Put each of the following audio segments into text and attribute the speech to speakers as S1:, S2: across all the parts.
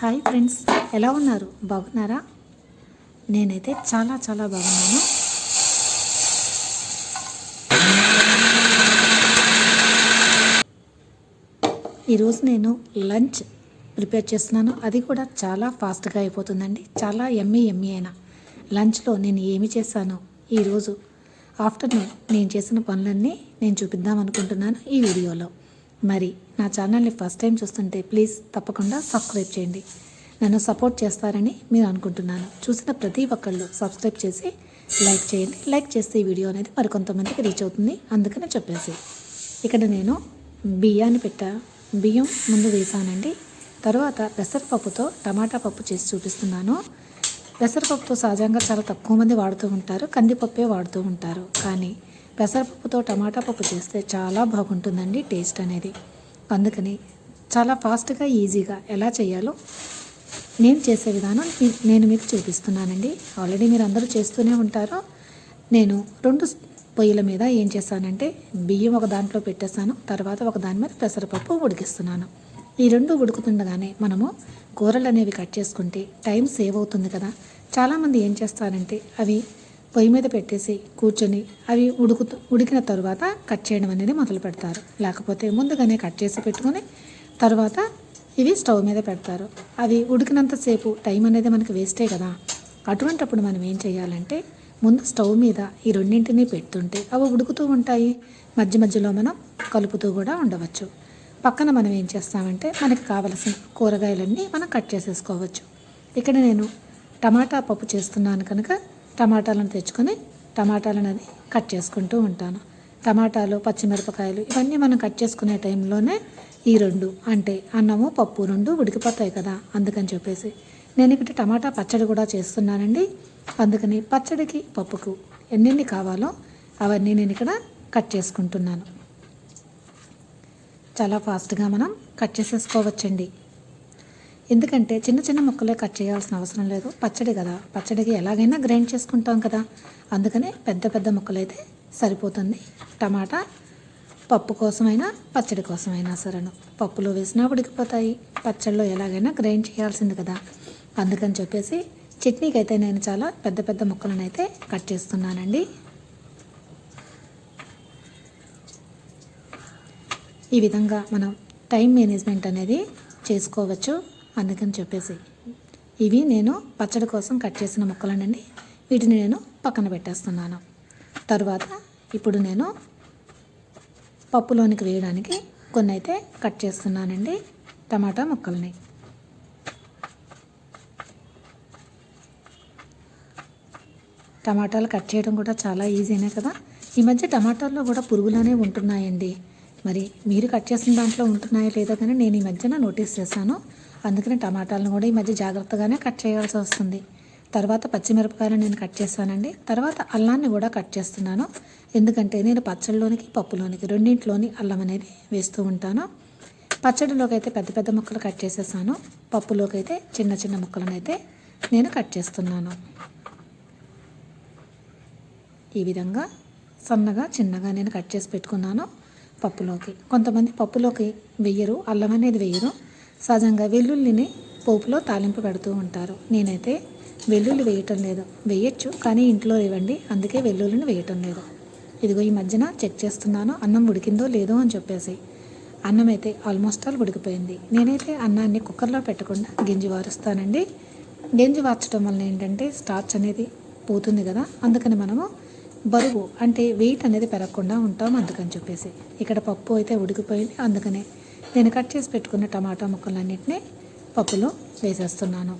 S1: Hi friends ఎలా ఉన్నారు? బాగున్నారా? నేనైతే చాలా చాలా బాగున్నాను. ఈరోజు నేను లంచ్ ప్రిపేర్ చేస్తున్నాను. అది కూడా చాలా ఫాస్ట్గా అయిపోతుందండి. చాలా ఎమ్మీ ఎమ్మీ అయినా. లంచ్లో నేను ఏమి చేశాను? ఈరోజు ఆఫ్టర్నూన్ నేను చేసిన పనులన్నీ నేను చూపిద్దాం అనుకుంటున్నాను ఈ వీడియోలో. మరి నా ఛానల్ని ఫస్ట్ టైం చూస్తుంటే ప్లీజ్ తప్పకుండా సబ్స్క్రైబ్ చేయండి. నన్ను సపోర్ట్ చేస్తారని మీరు అనుకుంటున్నాను. చూసిన ప్రతి ఒక్కళ్ళు సబ్స్క్రైబ్ చేసి లైక్ చేయండి. లైక్ చేస్తే ఈ వీడియో అనేది మరికొంతమందికి రీచ్ అవుతుంది. అందుకని చెప్పేసి. ఇక్కడ నేను బియ్యాన్ని పెట్టా. బియ్యం ముందు వేసానండి. తర్వాత పెసరపప్పుతో టమాటా పప్పు చేసి చూపిస్తున్నాను. పెసరపప్పుతో సహజంగా చాలా తక్కువ మంది వాడుతూ ఉంటారు. కందిపప్పే వాడుతూ ఉంటారు. కానీ పెసరపప్పుతో టమాటా పప్పు చేస్తే చాలా బాగుంటుందండి టేస్ట్ అనేది. అందుకని చాలా ఫాస్ట్గా ఈజీగా ఎలా చేయాలో నేను చేసే విధానం నేను మీకు చూపిస్తున్నానండి. ఆల్రెడీ మీరు అందరూ చేస్తూనే ఉంటారు. నేను రెండు పొయ్యిల మీద ఏం చేశానంటే బియ్యం ఒక దాంట్లో పెట్టేస్తాను. తర్వాత ఒక దాని మీద పెసరపప్పు ఉడికిస్తున్నాను. ఈ రెండు ఉడుకుతుండగానే మనము కూరలు అనేవి కట్ చేసుకుంటే టైం సేవ్ అవుతుంది కదా. చాలామంది ఏం చేస్తారంటే అవి పొయ్యి మీద పెట్టేసి కూర్చొని అవి ఉడుకుతూ ఉడికిన తర్వాత కట్ చేయడం అనేది మొదలు పెడతారు. లేకపోతే ముందుగానే కట్ చేసి పెట్టుకొని తర్వాత ఇవి స్టవ్ మీద పెడతారు. అవి ఉడికినంతసేపు టైం అనేది మనకి వేస్టే కదా. అటువంటప్పుడు మనం ఏం చేయాలంటే ముందు స్టవ్ మీద ఈ రెండింటిని పెడుతుంటే అవి ఉడుకుతూ ఉంటాయి. మధ్య మధ్యలో మనం కలుపుతూ కూడా ఉండవచ్చు. పక్కన మనం ఏం చేస్తామంటే మనకి కావలసిన కూరగాయలన్నీ మనం కట్ చేసేసుకోవచ్చు. ఇక్కడ నేను టమాటా పప్పు చేస్తున్నాను కనుక టమాటాలను తెచ్చుకొని టమాటాలను అది కట్ చేసుకుంటూ ఉంటాను. టమాటాలు పచ్చిమిరపకాయలు ఇవన్నీ మనం కట్ చేసుకునే టైంలోనే ఈ రెండు అంటే అన్నము పప్పు రెండు ఉడికిపోతాయి కదా అందుకని చెప్పేసి. నేను ఇక్కడ టమాటా పచ్చడి కూడా చేస్తున్నానండి. అందుకని పచ్చడికి పప్పుకు ఎన్నెన్ని కావాలో అవన్నీ నేను ఇక్కడ కట్ చేసుకుంటున్నాను. చాలా ఫాస్ట్గా మనం కట్ చేసేసుకోవచ్చండి. ఎందుకంటే చిన్న చిన్న ముక్కలే కట్ చేయాల్సిన అవసరం లేదు. పచ్చడి కదా. పచ్చడికి ఎలాగైనా గ్రైండ్ చేసుకుంటాం కదా. అందుకనే పెద్ద పెద్ద ముక్కలైతే సరిపోతుంది. టమాటా పప్పు కోసమైనా పచ్చడి కోసమైనా సరేను. పప్పులో వేసినా ఉడికిపోతాయి. పచ్చడిలో ఎలాగైనా గ్రైండ్ చేయాల్సింది కదా. అందుకని చెప్పేసి చట్నీకి అయితే నేను చాలా పెద్ద పెద్ద ముక్కలను అయితే కట్ చేస్తున్నానండి. ఈ విధంగా మనం టైం మేనేజ్మెంట్ అనేది చేసుకోవచ్చు. అందుకని చెప్పేసి. ఇవి నేను పచ్చడి కోసం కట్ చేసిన ముక్కలనండి. వీటిని నేను పక్కన పెట్టేస్తున్నాను. తరువాత ఇప్పుడు నేను పప్పులోనికి వేయడానికి కొన్ని అయితే కట్ చేస్తున్నానండి టమాటా ముక్కల్ని. టమాటాలు కట్ చేయడం కూడా చాలా ఈజీనే కదా. ఈ మధ్య టమాటాల్లో కూడా పురుగులనే ఉంటున్నాయండి. మరి మీరు కట్ చేసిన దాంట్లో ఉంటున్నాయో లేదో కానీ నేను ఈ మధ్యన నోటీస్ చేశాను. అందుకని టమాటాలను కూడా ఈ మధ్య జాగ్రత్తగానే కట్ చేయాల్సి వస్తుంది. తర్వాత పచ్చిమిరపకాయలు నేను కట్ చేశానండి. తర్వాత అల్లాన్ని కూడా కట్ చేస్తున్నాను. ఎందుకంటే నేను పచ్చడిలోనికి పప్పులోనికి రెండింటిలోని అల్లం అనేది వేస్తూ ఉంటాను. పచ్చడిలోకి అయితే పెద్ద పెద్ద ముక్కలు కట్ చేసేసాను. పప్పులోకి అయితే చిన్న చిన్న ముక్కలను అయితే నేను కట్ చేస్తున్నాను. ఈ విధంగా సన్నగా చిన్నగా నేను కట్ చేసి పెట్టుకున్నాను పప్పులోకి. కొంతమంది పప్పులోకి వెయ్యరు అల్లం అనేది వెయ్యరు సహజంగా వెల్లుల్లిని పోపులో తాలింపు పెడుతూ ఉంటారు. నేనైతే వెల్లుల్లి వేయటం లేదు. వేయచ్చు కానీ ఇంట్లో ఇవ్వండి అందుకే వెల్లుల్లిని వేయటం లేదు. ఇదిగో ఈ మధ్యన చెక్ చేస్తున్నాను. అన్నం ఉడికిందో లేదో అని చెప్పేసి. అన్నం అయితే ఆల్మోస్ట్ ఆల్ ఉడికిపోయింది. నేనైతే అన్నాన్ని కుక్కర్లో పెట్టకుండా గింజి వారుస్తానండి. గింజి వార్చడం వల్ల ఏంటంటే స్టార్చ్ అనేది పోతుంది కదా. అందుకని మనము బరువు అంటే వెయిట్ అనేది పెరగకుండా ఉంటాం అందుకని చెప్పేసి. ఇక్కడ పప్పు అయితే ఉడికిపోయింది. అందుకనే నేను కట్ చేసి పెట్టుకున్న టమాటా ముక్కలన్నింటినీ పప్పులో వేసేస్తున్నాను.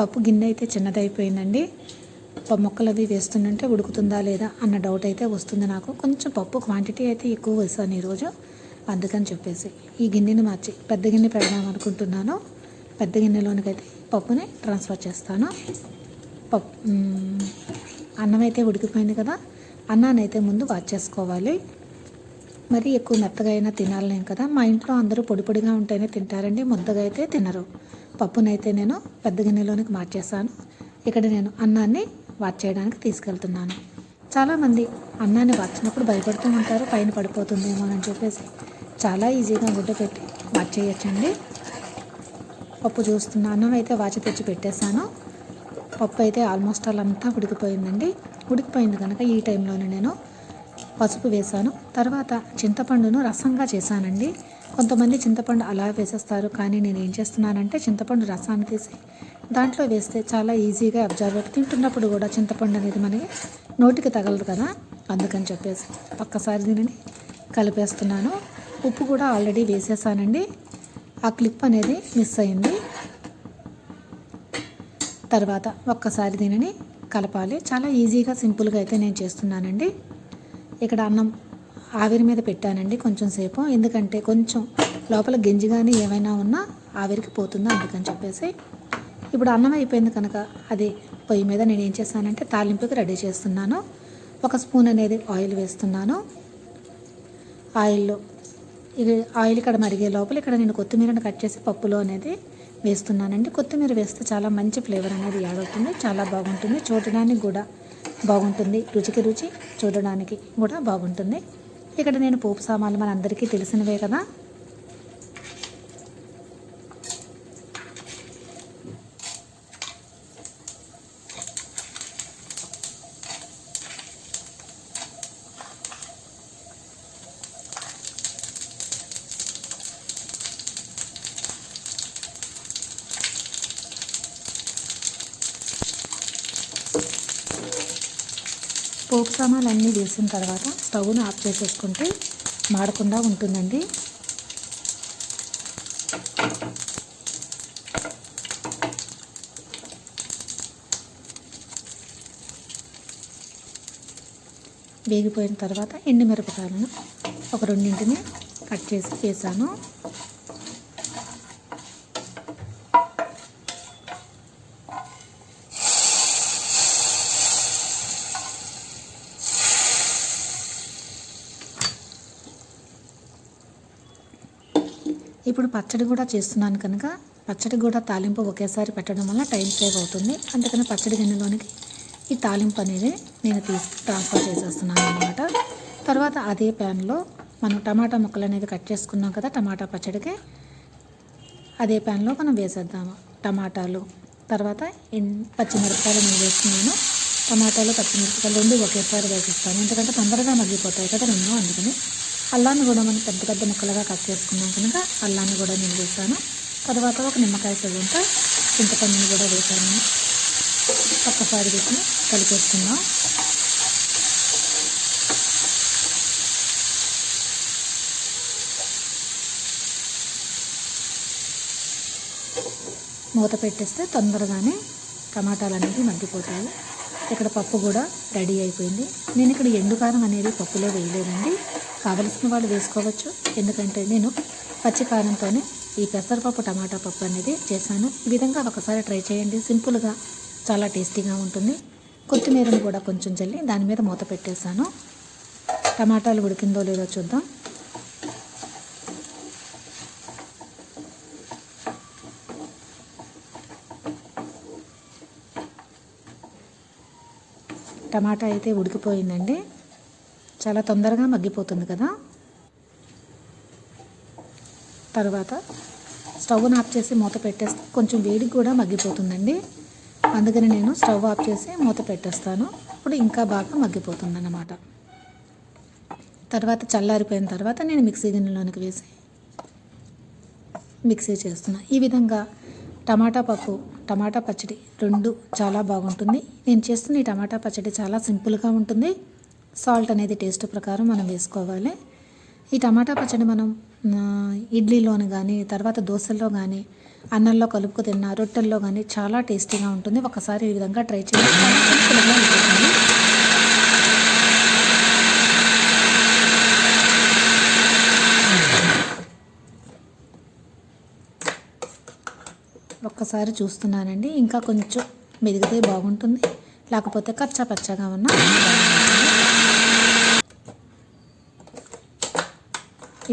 S1: పప్పు గిన్నె అయితే చిన్నదైపోయిందండి. ప- ముక్కలు అవి వేస్తుందంటే ఉడుకుతుందా లేదా అన్న డౌట్ అయితే వస్తుంది నాకు. కొంచెం పప్పు క్వాంటిటీ అయితే ఎక్కువ వేసాను ఈరోజు. అందుకని చెప్పేసి ఈ గిన్నెని మార్చి పెద్ద గిన్నె పెడదాం అనుకుంటున్నాను. పెద్ద గిన్నెలోనికైతే పప్పుని ట్రాన్స్ఫర్ చేస్తాను. పప్పు అన్నం అయితే ఉడికిపోయింది కదా. అన్నాన్ని అయితే ముందు వాచ్ చేసుకోవాలి. మరి ఎక్కువ మెత్తగా అయినా తినాలనేం కదా. మా ఇంట్లో అందరూ పొడి పొడిగా ఉంటేనే తింటారండి. ముద్దగా అయితే తినరు. పప్పునైతే నేను పెద్ద గిన్నెలోనికి మార్చేసాను ఇక్కడ నేను అన్నాన్ని వాచ్ చేయడానికి తీసుకెళ్తున్నాను. చాలామంది అన్నాన్ని వాచినప్పుడు భయపడుతూ ఉంటారు పైన పడిపోతుందేమో అని చెప్పేసి. చాలా ఈజీగా గుడ్డ పెట్టి వాచ్ చేయొచ్చండి. పప్పు చూస్తున్న అన్నం అయితే వాచి తెచ్చి పెట్టేశాను. పప్పు అయితే ఆల్మోస్ట్ ఆల్ అంతా ఉడికిపోయిందండి. ఉడికిపోయింది కనుక ఈ టైంలోనే నేను పసుపు వేశాను. తర్వాత చింతపండును రసంగా చేశానండి. కొంతమంది చింతపండు అలా వేసేస్తారు. కానీ నేను ఏం చేస్తున్నానంటే చింతపండు రసాన్ని తీసి దాంట్లో వేస్తే చాలా ఈజీగా అబ్జర్వ్ అవుతుంది. తింటున్నప్పుడు కూడా చింతపండు అనేది మనకి నోటికి తగలదు కదా. అందుకని చెప్పేసి ఒక్కసారి దీనిని కలిపేస్తున్నాను. ఉప్పు కూడా ఆల్రెడీ వేసేసానండి. ఆ క్లిప్ అనేది మిస్ అయింది. తర్వాత ఒక్కసారి దీనిని కలపాలి. చాలా ఈజీగా సింపుల్గా అయితే నేను చేస్తున్నానండి. ఇక్కడ అన్నం ఆవిరి మీద పెట్టానండి కొంచెం సేపు. ఎందుకంటే కొంచెం లోపల గింజి కానీ ఏమైనా ఉన్నా ఆవిరికి పోతుందా అందుకని చెప్పేసి. ఇప్పుడు అన్నం అయిపోయింది కనుక అది పొయ్యి మీద నేను ఏం చేశానంటే తాలింపుకి రెడీ చేస్తున్నాను. ఒక స్పూన్ అనేది ఆయిల్ వేస్తున్నాను. ఆయిల్లో ఇది ఆయిల్ ఇక్కడ మరిగే లోపల ఇక్కడ నేను కొత్తిమీరను కట్ చేసి పప్పులో అనేది వేస్తున్నానండి. కొత్తిమీర వేస్తే చాలా మంచి ఫ్లేవర్ అనేది యాడ్ అవుతుంది. చాలా బాగుంటుంది. చూడడానికి కూడా బాగుంటుంది. రుచికి రుచి చూడడానికి కూడా బాగుంటుంది. ఇక్కడ నేను పోపు సామాన్లు మన అందరికీ తెలిసినవే కదా. పోపు సామాన్లు అన్నీ వేసిన తర్వాత స్టవ్ను ఆఫ్ చేసేసుకుంటే మాడకుండా ఉంటుందండి. వేగిపోయిన తర్వాత ఎండు మిరపకాయలను ఒక రెండింటిని కట్ చేసి వేసాను. ఇప్పుడు పచ్చడి కూడా చేస్తున్నాను కనుక పచ్చడి కూడా తాలింపు ఒకేసారి పెట్టడం వల్ల టైం సేవ్ అవుతుంది. అందుకని పచ్చడి గిన్నెలోనికి ఈ తాలింపు అనేది నేను తీసి ట్రాన్స్ఫర్ చేసేస్తున్నాను అనమాట తర్వాత అదే ప్యాన్లో మనం టమాటా ముక్కలు అనేది కట్ చేసుకున్నాం కదా టమాటా పచ్చడికి అదే ప్యాన్లో మనం వేసేద్దాము టమాటాలు. తర్వాత పచ్చిమిరపకాయలు నేను వేస్తున్నాను. టమాటాలు పచ్చిమిరపకాయలు రెండు ఒకేసారి వేసిస్తాను. ఎందుకంటే తొందరగా మగ్గిపోతాయి కదా రెండు అందుకని. అల్లాన్ని కూడా మనం పెద్ద పెద్ద ముక్కలుగా కట్ చేసుకున్నాం కనుక అల్లాన్ని కూడా నేను వేసాను. తర్వాత ఒక నిమ్మకాయ సగంత చింతపండుని కూడా వేసాను. ఒక్కసారి వేసి కలిపేసుకుందాం. మూత పెట్టేస్తే తొందరగానే టమాటాలు అనేవి మగ్గిపోతాయి. ఇక్కడ పప్పు కూడా రెడీ అయిపోయింది. నేను ఇక్కడ ఎండుకారం అనేది పప్పులో వేయలేదండి. కావలసిన వాళ్ళు వేసుకోవచ్చు. ఎందుకంటే నేను పచ్చి కారంతోనే ఈ పెసరపప్పు టమాటా పప్పు అనేది చేశాను. ఈ విధంగా ఒకసారి ట్రై చేయండి. సింపుల్గా చాలా టేస్టీగా ఉంటుంది. కొత్తిమీరను కూడా కొంచెం చల్లి దాని మీద మూత పెట్టేశాను. టమాటాలు ఉడికిందో లేదో చూద్దాం. టమాటా అయితే ఉడికిపోయిందండి. చాలా తొందరగా మగ్గిపోతుంది కదా. తర్వాత స్టవ్ను ఆఫ్ చేసి మూత పెట్టేస్తే కొంచెం వేడి కూడా మగ్గిపోతుందండి. అందుకని నేను స్టవ్ ఆఫ్ చేసి మూత పెట్టేస్తాను. ఇప్పుడు ఇంకా బాగా మగ్గిపోతుందన్నమాట. తర్వాత చల్లారిపోయిన తర్వాత నేను మిక్సీ గిన్నెలోనికి వేసి మిక్సీ చేస్తున్నా. ఈ విధంగా టమాటా పప్పు టమాటా పచ్చడి రెండు చాలా బాగుంటుంది. నేను చేస్తున్న ఈ టమాటా పచ్చడి చాలా సింపుల్గా ఉంటుంది. సాల్ట్ అనేది టేస్ట్ ప్రకారం మనం వేసుకోవాలి. ఈ టమాటా పచ్చడి మనం ఆ, ఇడ్లీలోని కానీ తర్వాత దోశల్లో కానీ అన్నంలో కలుపుకు తిన్న రొట్టెల్లో కానీ చాలా టేస్టీగా ఉంటుంది. ఒకసారి ఈ విధంగా ట్రై చేయండి. ఒక్కసారి చూస్తున్నానండి. ఇంకా కొంచెం మెదిగితే బాగుంటుంది. లేకపోతే కచ్చా పచ్చగా ఉన్నా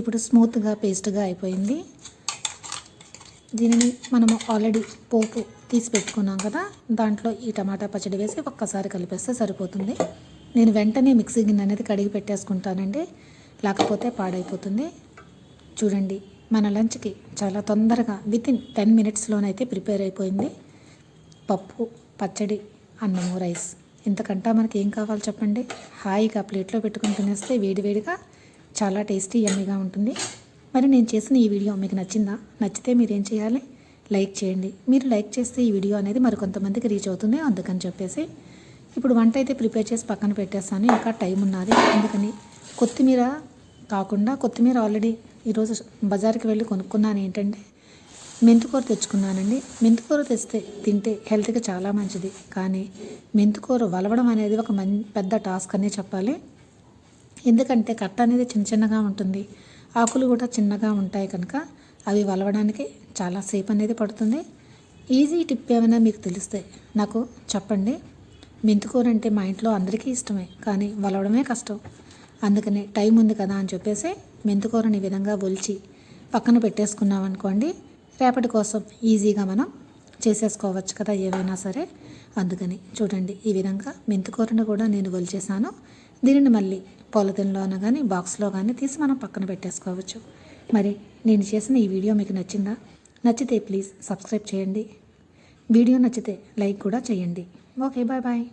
S1: ఇప్పుడు స్మూత్గా పేస్ట్గా అయిపోయింది. దీనిని మనము ఆల్రెడీ పోపు తీసి పెట్టుకున్నాం కదా దాంట్లో ఈ టమాటా పచ్చడి వేసి ఒక్కసారి కలిపేస్తే సరిపోతుంది. నేను వెంటనే మిక్సీ గిన్నె అనేది కడిగి పెట్టేసుకుంటానండి. లేకపోతే పాడైపోతుంది. చూడండి మన లంచ్కి చాలా తొందరగా విత్ ఇన్ టెన్ మినిట్స్లోనైతే ప్రిపేర్ అయిపోయింది. పప్పు పచ్చడి అన్నము రైస్. ఇంతకంటా మనకి ఏం కావాలి చెప్పండి? హాయిగా ప్లేట్లో పెట్టుకుని తినేస్తే వేడివేడిగా చాలా టేస్టీ యమ్మీగా ఉంటుంది. మరి నేను చేసిన ఈ వీడియో మీకు నచ్చిందా? నచ్చితే మీరు ఏం చేయాలి? లైక్ చేయండి. మీరు లైక్ చేస్తే ఈ వీడియో అనేది మరికొంతమందికి రీచ్ అవుతుంది. అందుకని చెప్పేసి ఇప్పుడు వంట అయితే ప్రిపేర్ చేసి పక్కన పెట్టేస్తాను. ఇంకా టైం ఉన్నది. అందుకని కొత్తిమీర కాకుండా కొత్తిమీర ఆల్రెడీ ఈరోజు బజార్కి వెళ్ళి కొనుక్కున్నాను. ఏంటంటే మెంతికూర తెచ్చుకున్నానండి. మెంతికూర తెస్తే తింటే హెల్త్కి చాలా మంచిది. కానీ మెంతికూర వలవడం అనేది ఒక మం పెద్ద టాస్క్ అనే చెప్పాలి. ఎందుకంటే కట్ట అనేది చిన్న చిన్నగా ఉంటుంది. ఆకులు కూడా చిన్నగా ఉంటాయి కనుక అవి వలవడానికి చాలా సేపు అనేది పడుతుంది. ఈజీ టిప్ ఏమైనా మీకు తెలిస్తే నాకు చెప్పండి. మెంతికూరంటే మా ఇంట్లో అందరికీ ఇష్టమే కానీ వలవడమే కష్టం. అందుకని టైం ఉంది కదా అని చెప్పేసి మెంతికూరని ఈ విధంగా ఒలిచి పక్కన పెట్టేసుకున్నాం అనుకోండి రేపటి కోసం ఈజీగా మనం చేసేసుకోవచ్చు కదా ఏవైనా సరే. అందుకని చూడండి ఈ విధంగా మెంతికూరను కూడా నేను ఒలిచేసాను. దీనిని మళ్ళీ పొలదిన్లోనూ కానీ బాక్స్లో కానీ తీసి మనం పక్కన పెట్టేసుకోవచ్చు. మరి నేను చేసిన ఈ వీడియో మీకు నచ్చిందా? నచ్చితే ప్లీజ్ సబ్స్క్రైబ్ చేయండి. వీడియో నచ్చితే లైక్ కూడా చేయండి. Okay bye bye.